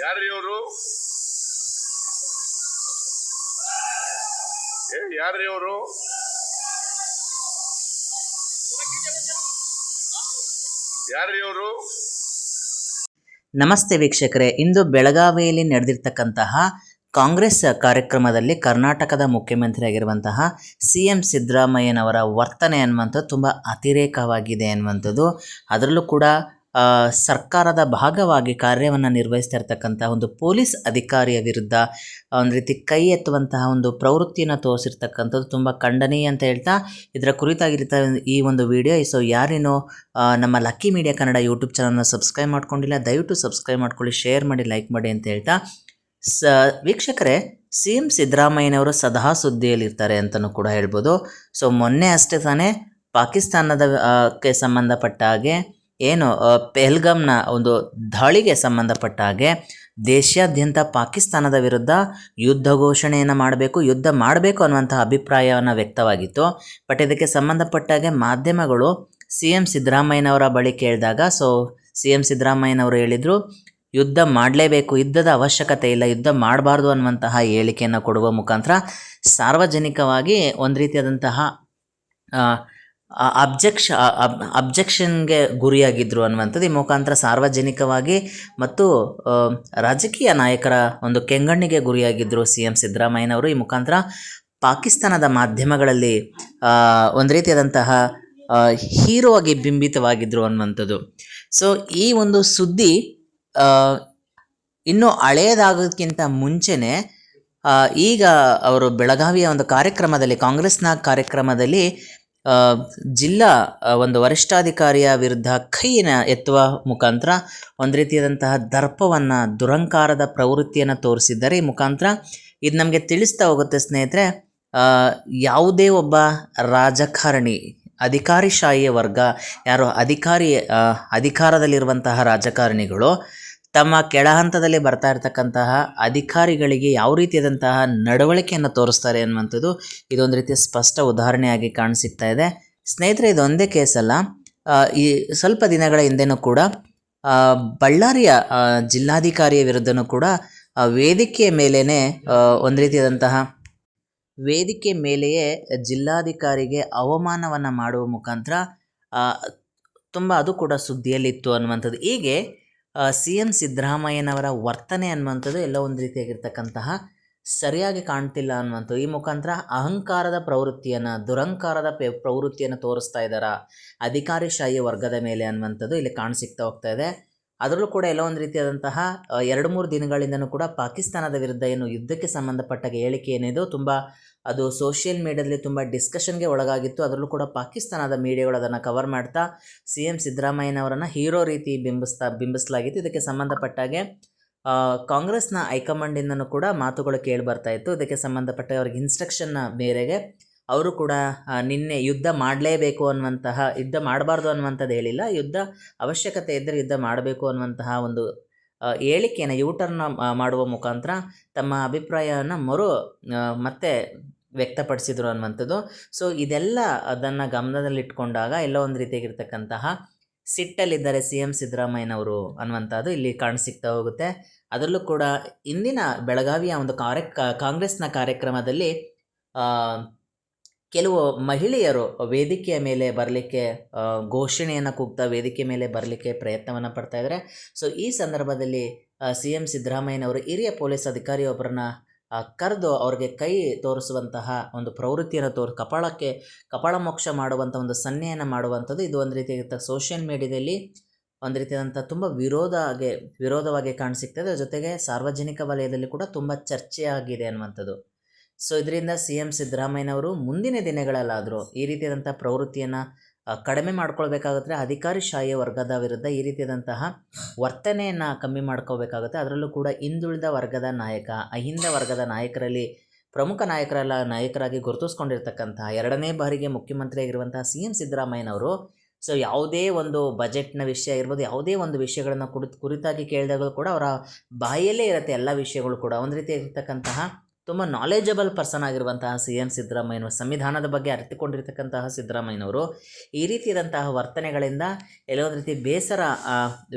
ಯಾರ್ರಿ ಅವರು ಏ ಯಾರ್ರಿ ಅವರು ಯಾರ್ರಿ ಅವರು ನಮಸ್ತೆ ವೀಕ್ಷಕರೇ. ಇಂದು ಬೆಳಗಾವಿಯಲ್ಲಿ ನಡೆದಿರ್ತಕ್ಕಂತಹ ಕಾಂಗ್ರೆಸ್ ಕಾರ್ಯಕ್ರಮದಲ್ಲಿ ಕರ್ನಾಟಕದ ಮುಖ್ಯಮಂತ್ರಿ ಆಗಿರುವಂತಹ ಸಿ ಎಂ ಸಿದ್ದರಾಮಯ್ಯನವರ ವರ್ತನೆ ಅನ್ನುವಂಥದ್ದು ತುಂಬ ಅತಿರೇಕವಾಗಿದೆ ಅನ್ನುವಂಥದ್ದು. ಅದರಲ್ಲೂ ಕೂಡ ಸರ್ಕಾರದ ಭಾಗವಾಗಿ ಕಾರ್ಯವನ್ನು ನಿರ್ವಹಿಸ್ತಾ ಇರ್ತಕ್ಕಂಥ ಒಂದು ಪೊಲೀಸ್ ಅಧಿಕಾರಿಯ ವಿರುದ್ಧ ಒಂದು ರೀತಿ ಕೈ ಎತ್ತುವಂತಹ ಒಂದು ಪ್ರವೃತ್ತಿಯನ್ನು ತೋರಿಸಿರ್ತಕ್ಕಂಥದ್ದು ತುಂಬ ಖಂಡನೀಯ ಅಂತ ಹೇಳ್ತಾ ಇದರ ಕುರಿತಾಗಿರ್ತ ಈ ಒಂದು ವಿಡಿಯೋ. ಸೊ ಯಾರೇನೋ ನಮ್ಮ ಲಕ್ಕಿ ಮೀಡಿಯಾ ಕನ್ನಡ ಯೂಟ್ಯೂಬ್ ಚಾನಲ್ನ ಸಬ್ಸ್ಕ್ರೈಬ್ ಮಾಡ್ಕೊಂಡಿಲ್ಲ, ದಯವಿಟ್ಟು ಸಬ್ಸ್ಕ್ರೈಬ್ ಮಾಡ್ಕೊಳ್ಳಿ, ಶೇರ್ ಮಾಡಿ, ಲೈಕ್ ಮಾಡಿ ಅಂತ ಹೇಳ್ತಾ. ಸ, ವೀಕ್ಷಕರೇ, ಸಿ ಎಂ ಸಿದ್ದರಾಮಯ್ಯನವರು ಸದಾ ಸುದ್ದಿಯಲ್ಲಿರ್ತಾರೆ ಅಂತಲೂ ಕೂಡ ಹೇಳ್ಬೋದು. ಸೊ ಮೊನ್ನೆ ಅಷ್ಟೇ ತಾನೇ ಪಾಕಿಸ್ತಾನದ ಕ್ಕೆ ಸಂಬಂಧಪಟ್ಟ ಹಾಗೆ ಏನು ಪೆಹಲ್ಗಮ್ನ ಒಂದು ದಾಳಿಗೆ ಸಂಬಂಧಪಟ್ಟ ಹಾಗೆ ದೇಶಾದ್ಯಂತ ಪಾಕಿಸ್ತಾನದ ವಿರುದ್ಧ ಯುದ್ಧ ಘೋಷಣೆಯನ್ನು ಮಾಡಬೇಕು, ಯುದ್ಧ ಮಾಡಬೇಕು ಅನ್ನುವಂತಹ ಅಭಿಪ್ರಾಯವನ್ನು ವ್ಯಕ್ತವಾಗಿತ್ತು. ಬಟ್ ಇದಕ್ಕೆ ಸಂಬಂಧಪಟ್ಟಾಗೆ ಮಾಧ್ಯಮಗಳು ಸಿ ಎಂ ಸಿದ್ದರಾಮಯ್ಯನವರ ಬಳಿ ಕೇಳಿದಾಗ ಸೊ ಸಿ ಎಂ ಸಿದ್ದರಾಮಯ್ಯನವರು ಹೇಳಿದರು, ಯುದ್ಧ ಮಾಡಲೇಬೇಕು, ಯುದ್ಧದ ಅವಶ್ಯಕತೆ ಇಲ್ಲ, ಯುದ್ಧ ಮಾಡಬಾರ್ದು ಅನ್ನುವಂತಹ ಹೇಳಿಕೆಯನ್ನು ಕೊಡುವ ಮುಖಾಂತರ ಸಾರ್ವಜನಿಕವಾಗಿ ಒಂದು ರೀತಿಯಾದಂತಹ ಅಬ್ಜೆಕ್ಷ ಅಬ್ಜೆಕ್ಷನ್ಗೆ ಗುರಿಯಾಗಿದ್ದರು ಅನ್ನುವಂಥದ್ದು ಈ ಮುಖಾಂತರ ಸಾರ್ವಜನಿಕವಾಗಿ ಮತ್ತು ರಾಜಕೀಯ ನಾಯಕರ ಒಂದು ಕೆಂಗಣ್ಣಿಗೆ ಗುರಿಯಾಗಿದ್ದರು ಸಿ ಎಂ ಸಿದ್ದರಾಮಯ್ಯನವರು. ಈ ಮುಖಾಂತರ ಪಾಕಿಸ್ತಾನದ ಮಾಧ್ಯಮಗಳಲ್ಲಿ ಒಂದು ರೀತಿಯಾದಂತಹ ಹೀರೋ ಆಗಿ ಬಿಂಬಿತವಾಗಿದ್ದರು ಅನ್ನುವಂಥದ್ದು. ಸೊ, ಈ ಒಂದು ಸುದ್ದಿ ಇನ್ನೂ ಹಳೆಯದಾಗೋದಕ್ಕಿಂತ ಮುಂಚೆನೇ ಈಗ ಅವರು ಬೆಳಗಾವಿಯ ಒಂದು ಕಾರ್ಯಕ್ರಮದಲ್ಲಿ, ಕಾಂಗ್ರೆಸ್ನ ಕಾರ್ಯಕ್ರಮದಲ್ಲಿ ಜಿಲ್ಲಾ ಒಂದು ವರಿಷ್ಠಾಧಿಕಾರಿಯ ವಿರುದ್ಧ ಕೈನ ಎತ್ತುವ ಮುಖಾಂತರ ಒಂದು ರೀತಿಯಾದಂತಹ ದರ್ಪವನ್ನು, ದುರಂಕಾರದ ಪ್ರವೃತ್ತಿಯನ್ನು ತೋರಿಸಿದ್ದಾರೆ ಈ ಮುಖಾಂತರ. ಇದು ನಮಗೆ ತಿಳಿಸ್ತಾ ಹೋಗುತ್ತೆ ಸ್ನೇಹಿತರೆ ಯಾವುದೇ ಒಬ್ಬ ರಾಜಕಾರಣಿ ಅಧಿಕಾರಿಶಾಹಿಯ ವರ್ಗ, ಯಾರು ಅಧಿಕಾರಿ ಅಧಿಕಾರದಲ್ಲಿರುವಂತಹ ರಾಜಕಾರಣಿಗಳು ತಮ್ಮ ಕೆಳ ಹಂತದಲ್ಲಿ ಬರ್ತಾ ಇರತಕ್ಕಂತಹ ಅಧಿಕಾರಿಗಳಿಗೆ ಯಾವ ರೀತಿಯಾದಂತಹ ನಡವಳಿಕೆಯನ್ನು ತೋರಿಸ್ತಾರೆ ಅನ್ನುವಂಥದ್ದು ಇದೊಂದು ರೀತಿಯ ಸ್ಪಷ್ಟ ಉದಾಹರಣೆಯಾಗಿ ಕಾಣಿಸಿಗ್ತಾ ಇದೆ. ಸ್ನೇಹಿತರೆ, ಇದೊಂದೇ ಕೇಸಲ್ಲ ಅಲ್ಲ. ಈ ಸ್ವಲ್ಪ ದಿನಗಳ ಹಿಂದೆನೂ ಕೂಡ ಬಳ್ಳಾರಿಯ ಜಿಲ್ಲಾಧಿಕಾರಿಯ ವಿರುದ್ಧನೂ ಕೂಡ ವೇದಿಕೆಯ ಮೇಲೇ ಒಂದು ರೀತಿಯಾದಂತಹ ವೇದಿಕೆ ಮೇಲೆಯೇ ಜಿಲ್ಲಾಧಿಕಾರಿಗೆ ಅವಮಾನವನ್ನು ಮಾಡುವ ಮುಖಾಂತರ ತುಂಬ ಅದು ಕೂಡ ಸುದ್ದಿಯಲ್ಲಿತ್ತು ಅನ್ನುವಂಥದ್ದು. ಹೀಗೆ ಸಿ ಎಂ ಸಿದ್ದರಾಮಯ್ಯನವರ ವರ್ತನೆ ಅನ್ನುವಂಥದ್ದು ಎಲ್ಲ ಒಂದು ರೀತಿಯಾಗಿರ್ತಕ್ಕಂತಹ ಸರಿಯಾಗಿ ಕಾಣ್ತಿಲ್ಲ ಅನ್ನುವಂಥದ್ದು. ಈ ಮುಖಾಂತರ ಅಹಂಕಾರದ ಪ್ರವೃತ್ತಿಯನ್ನು, ದುರಂಕಾರದ ಪೆ, ಪ್ರವೃತ್ತಿಯನ್ನು ತೋರಿಸ್ತಾ ಇದ್ದಾರಾ ಅಧಿಕಾರಿಶಾಹಿ ವರ್ಗದ ಮೇಲೆ ಅನ್ನುವಂಥದ್ದು ಇಲ್ಲಿ ಕಾಣಸಿಗ್ತಾ ಹೋಗ್ತಾ ಇದೆ. ಅದರಲ್ಲೂ ಕೂಡ ಎಲ್ಲ ಒಂದು ರೀತಿಯಾದಂತಹ ಎರಡು ಮೂರು ದಿನಗಳಿಂದನೂ ಕೂಡ ಪಾಕಿಸ್ತಾನದ ವಿರುದ್ಧ ಏನು ಯುದ್ಧಕ್ಕೆ ಸಂಬಂಧಪಟ್ಟ ಹೇಳಿಕೆ ಏನಿದೋ ತುಂಬ ಅದು ಸೋಷಿಯಲ್ ಮೀಡಿಯಾದಲ್ಲಿ ತುಂಬ ಡಿಸ್ಕಷನ್ಗೆ ಒಳಗಾಗಿತ್ತು. ಅದರಲ್ಲೂ ಕೂಡ ಪಾಕಿಸ್ತಾನದ ಮೀಡಿಯಾಗಳು ಅದನ್ನು ಕವರ್ ಮಾಡ್ತಾ ಸಿ ಎಂ ಸಿದ್ದರಾಮಯ್ಯನವರನ್ನು ಹೀರೋ ರೀತಿ ಬಿಂಬಿಸ್ತಾ, ಬಿಂಬಿಸಲಾಗಿತ್ತು. ಇದಕ್ಕೆ ಸಂಬಂಧಪಟ್ಟಾಗೆ ಕಾಂಗ್ರೆಸ್ನ ಹೈಕಮಾಂಡಿಂದನೂ ಕೂಡ ಮಾತುಗಳು ಕೇಳಿ ಬರ್ತಾ ಇತ್ತು. ಇದಕ್ಕೆ ಸಂಬಂಧಪಟ್ಟ ಅವ್ರಿಗೆ ಇನ್ಸ್ಟ್ರಕ್ಷನ್ನ ಮೇರೆಗೆ ಅವರು ಕೂಡ ನಿನ್ನೆ ಯುದ್ಧ ಮಾಡಲೇಬೇಕು ಅನ್ನುವಂತಹ, ಯುದ್ಧ ಮಾಡಬಾರ್ದು ಅನ್ನುವಂಥದ್ದು ಹೇಳಿಲ್ಲ. ಯುದ್ಧ ಅವಶ್ಯಕತೆ ಇದ್ದರೆ ಯುದ್ಧ ಮಾಡಬೇಕು ಅನ್ನುವಂತಹ ಒಂದು ಹೇಳಿಕೆಯನ್ನು ಯೂಟರ್ನ ಮಾಡುವ ಮುಖಾಂತರ ತಮ್ಮ ಅಭಿಪ್ರಾಯವನ್ನು ಮರು ಮತ್ತೆ ವ್ಯಕ್ತಪಡಿಸಿದರು ಅನ್ನುವಂಥದ್ದು. ಸೊ ಇದೆಲ್ಲ ಅದನ್ನು ಗಮನದಲ್ಲಿಟ್ಕೊಂಡಾಗ ಎಲ್ಲ ಒಂದು ರೀತಿಯಾಗಿರ್ತಕ್ಕಂತಹ ಸಿಟ್ಟಲ್ಲಿದ್ದಾರೆ ಸಿ ಎಂ ಸಿದ್ದರಾಮಯ್ಯನವರು ಅನ್ನುವಂಥದ್ದು ಇಲ್ಲಿ ಕಾಣಿಸಿಕ್ತಾ ಹೋಗುತ್ತೆ. ಅದರಲ್ಲೂ ಕೂಡ ಇಂದಿನ ಬೆಳಗಾವಿಯ ಒಂದು ಕಾರ್ಯ ಕಾಂಗ್ರೆಸ್ನ ಕಾರ್ಯಕ್ರಮದಲ್ಲಿ ಕೆಲವು ಮಹಿಳೆಯರು ವೇದಿಕೆಯ ಮೇಲೆ ಬರಲಿಕ್ಕೆ ಘೋಷಣೆಯನ್ನು ಕೂಗ್ತಾ ವೇದಿಕೆ ಮೇಲೆ ಬರಲಿಕ್ಕೆ ಪ್ರಯತ್ನವನ್ನು ಪಡ್ತಾ ಇದ್ದಾರೆ ಸೊ ಈ ಸಂದರ್ಭದಲ್ಲಿ ಸಿ ಎಂ ಸಿದ್ದರಾಮಯ್ಯನವರು ಹಿರಿಯ ಪೊಲೀಸ್ ಅಧಿಕಾರಿಯೊಬ್ಬರನ್ನ ಕರೆದು ಅವ್ರಿಗೆ ಕೈ ತೋರಿಸುವಂತಹ ಒಂದು ಪ್ರವೃತ್ತಿಯನ್ನು ತೋರ್, ಕಪಾಳಕ್ಕೆ, ಕಪಾಳ ಮೋಕ್ಷ ಮಾಡುವಂಥ ಒಂದು ಸನ್ನೆಯನ್ನು ಮಾಡುವಂಥದ್ದು ಇದು ಒಂದು ರೀತಿಯಾದಂಥ ಸೋಷಿಯಲ್ ಮೀಡಿಯಾದಲ್ಲಿ ಒಂದು ರೀತಿಯಾದಂಥ ತುಂಬ ವಿರೋಧಗೆ ವಿರೋಧವಾಗಿ ಕಾಣಿಸಿಕ್ತದೆ ಜೊತೆಗೆ ಸಾರ್ವಜನಿಕ ವಲಯದಲ್ಲಿ ಕೂಡ ತುಂಬ ಚರ್ಚೆಯಾಗಿದೆ ಅನ್ನುವಂಥದ್ದು. ಸೊ ಇದರಿಂದ ಸಿ ಎಂ ಸಿದ್ದರಾಮಯ್ಯನವರು ಮುಂದಿನ ದಿನಗಳಲ್ಲಾದರೂ ಈ ರೀತಿಯಾದಂಥ ಪ್ರವೃತ್ತಿಯನ್ನು ಕಡಿಮೆ ಮಾಡ್ಕೊಳ್ಬೇಕಾಗುತ್ತೆ. ಅಧಿಕಾರಿಶಾಹಿ ವರ್ಗದ ವಿರುದ್ಧ ಈ ರೀತಿಯಾದಂತಹ ವರ್ತನೆಯನ್ನು ಕಮ್ಮಿ ಮಾಡ್ಕೋಬೇಕಾಗುತ್ತೆ ಅದರಲ್ಲೂ ಕೂಡ ಹಿಂದುಳಿದ ವರ್ಗದ ನಾಯಕ, ಅಹಿಂದ ವರ್ಗದ ನಾಯಕರಲ್ಲಿ ಪ್ರಮುಖ ನಾಯಕರಲ್ಲ, ನಾಯಕರಾಗಿ ಗುರುತಿಸ್ಕೊಂಡಿರ್ತಕ್ಕಂತಹ ಎರಡನೇ ಬಾರಿಗೆ ಮುಖ್ಯಮಂತ್ರಿಯಾಗಿರುವಂತಹ ಸಿ ಎಂ ಸಿದ್ದರಾಮಯ್ಯನವರು, ಸೊ ಯಾವುದೇ ಒಂದು ಬಜೆಟ್ನ ವಿಷಯ ಆಗಿರ್ಬೋದು ಯಾವುದೇ ಒಂದು ವಿಷಯಗಳನ್ನು ಕುರಿತು, ಕುರಿತಾಗಿ ಕೇಳಿದಾಗಲೂ ಕೂಡ ಅವರ ಬಾಯಲ್ಲೇ ಇರುತ್ತೆ ಎಲ್ಲ ವಿಷಯಗಳು ಕೂಡ. ಒಂದು ರೀತಿ ಇರ್ತಕ್ಕಂತಹ ತುಂಬ ನಾಲೆಜಬಲ್ ಪರ್ಸನ್ ಆಗಿರುವಂತಹ ಸಿ ಎಂ ಸಿದ್ದರಾಮಯ್ಯನವರು ಸಂವಿಧಾನದ ಬಗ್ಗೆ ಅರಿತುಕೊಂಡಿರ್ತಕ್ಕಂತಹ ಸಿದ್ದರಾಮಯ್ಯನವರು ಈ ರೀತಿಯಾದಂತಹ ವರ್ತನೆಗಳಿಂದ ಎಲ್ಲೋ ಒಂದು ರೀತಿ ಬೇಸರ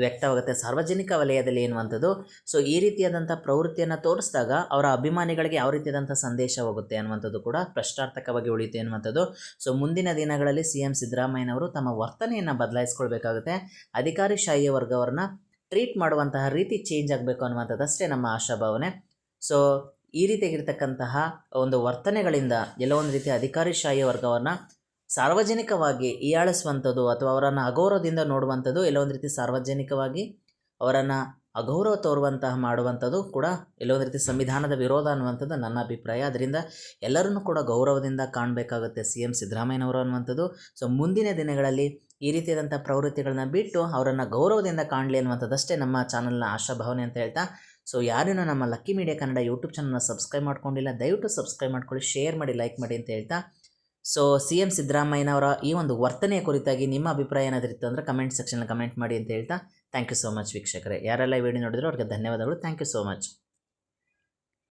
ವ್ಯಕ್ತವಾಗುತ್ತೆ. ಸಾರ್ವಜನಿಕ ವಲಯದಲ್ಲಿ ಎನ್ನುವಂಥದ್ದು. ಸೊ ಈ ರೀತಿಯಾದಂಥ ಪ್ರವೃತ್ತಿಯನ್ನು ತೋರಿಸಿದಾಗ ಅವರ ಅಭಿಮಾನಿಗಳಿಗೆ ಯಾವ ರೀತಿಯಾದಂಥ ಸಂದೇಶ ಹೋಗುತ್ತೆ ಅನ್ನುವಂಥದ್ದು ಕೂಡ ಪ್ರಶ್ನಾರ್ಥಕವಾಗಿ ಉಳಿಯುತ್ತೆ ಅನ್ನುವಂಥದ್ದು. ಸೊ ಮುಂದಿನ ದಿನಗಳಲ್ಲಿ ಸಿ ಎಂ ಸಿದ್ದರಾಮಯ್ಯನವರು ತಮ್ಮ ವರ್ತನೆಯನ್ನು ಬದಲಾಯಿಸ್ಕೊಳ್ಬೇಕಾಗುತ್ತೆ. ಅಧಿಕಾರಿಶಾಹಿ ವರ್ಗವನ್ನು ಟ್ರೀಟ್ ಮಾಡುವಂತಹ ರೀತಿ ಚೇಂಜ್ ಆಗಬೇಕು ಅನ್ನುವಂಥದ್ದಷ್ಟೇ ನಮ್ಮ ಆಶಾಭಾವನೆ. ಸೊ ಈ ರೀತಿಯಾಗಿರ್ತಕ್ಕಂತಹ ಒಂದು ವರ್ತನೆಗಳಿಂದ ಎಲ್ಲವೊಂದು ಒಂದು ರೀತಿಯ ಅಧಿಕಾರಿಶಾಹಿ ವರ್ಗವನ್ನು ಸಾರ್ವಜನಿಕವಾಗಿ ಹೀಯಾಳಿಸುವಂಥದ್ದು ಅಥವಾ ಅವರನ್ನು ಅಗೌರವದಿಂದ ನೋಡುವಂಥದ್ದು ಎಲ್ಲೋ ಒಂದು ರೀತಿ ಸಾರ್ವಜನಿಕವಾಗಿ ಅವರನ್ನು ಅಗೌರವ ತೋರುವಂತಹ ಮಾಡುವಂಥದ್ದು ಕೂಡ ಎಲ್ಲೋ ಒಂದು ರೀತಿ ಸಂವಿಧಾನದ ವಿರೋಧ ಅನ್ನುವಂಥದ್ದು ನನ್ನ ಅಭಿಪ್ರಾಯ. ಅದರಿಂದ ಎಲ್ಲರನ್ನೂ ಕೂಡ ಗೌರವದಿಂದ ಕಾಣಬೇಕಾಗುತ್ತೆ ಸಿ ಎಂ ಸಿದ್ದರಾಮಯ್ಯನವರು ಅನ್ನುವಂಥದ್ದು. ಸೊ, ಮುಂದಿನ ದಿನಗಳಲ್ಲಿ ಈ ರೀತಿಯಾದಂಥ ಪ್ರವೃತ್ತಿಗಳನ್ನ ಬಿಟ್ಟು ಅವರನ್ನು ಗೌರವದಿಂದ ಕಾಣಲಿ ಅನ್ನುವಂಥದ್ದಷ್ಟೇ ನಮ್ಮ ಚಾನಲ್ನ ಆಶಾಭಾವನೆ ಅಂತ ಹೇಳ್ತಾ ಸೊ ಯಾರೂ ನಮ್ಮ ಲಕ್ಕಿ ಮೀಡಿಯಾ ಕನ್ನಡ ಯೂಟ್ಯೂಬ್ ಚಾನಲ್ನ ಸಬ್ಸ್ಕ್ರೈಬ್ ಮಾಡ್ಕೊಂಡಿಲ್ಲ, ದಯವಿಟ್ಟು ಸಬ್ಸ್ಕ್ರೈಬ್ ಮಾಡ್ಕೊಳ್ಳಿ ಶೇರ್ ಮಾಡಿ ಲೈಕ್ ಮಾಡಿ ಅಂತ ಹೇಳ್ತಾ. ಸೊ ಸಿ ಎಂ ಸಿದ್ದರಾಮಯ್ಯನವರ ಈ ಒಂದು ವರ್ತನೆಯ ಕುರಿತಾಗಿ ನಿಮ್ಮ ಅಭಿಪ್ರಾಯ ಏನಾದರೂ ಇತ್ತು ಅಂದರೆ ಕಮೆಂಟ್ ಸೆಕ್ಷನಲ್ಲಿ ಕಮೆಂಟ್ ಮಾಡಿ ಅಂತ ಹೇಳ್ತಾ. ಥ್ಯಾಂಕ್ ಯು ಸೋ ಮಚ್ ವೀಕ್ಷಕರೇ. ಯಾರೆಲ್ಲ ಈ ವಿಡಿಯೋ ನೋಡಿದ್ರು ಅವ್ರಿಗೆ ಧನ್ಯವಾದಗಳು. Thank you so much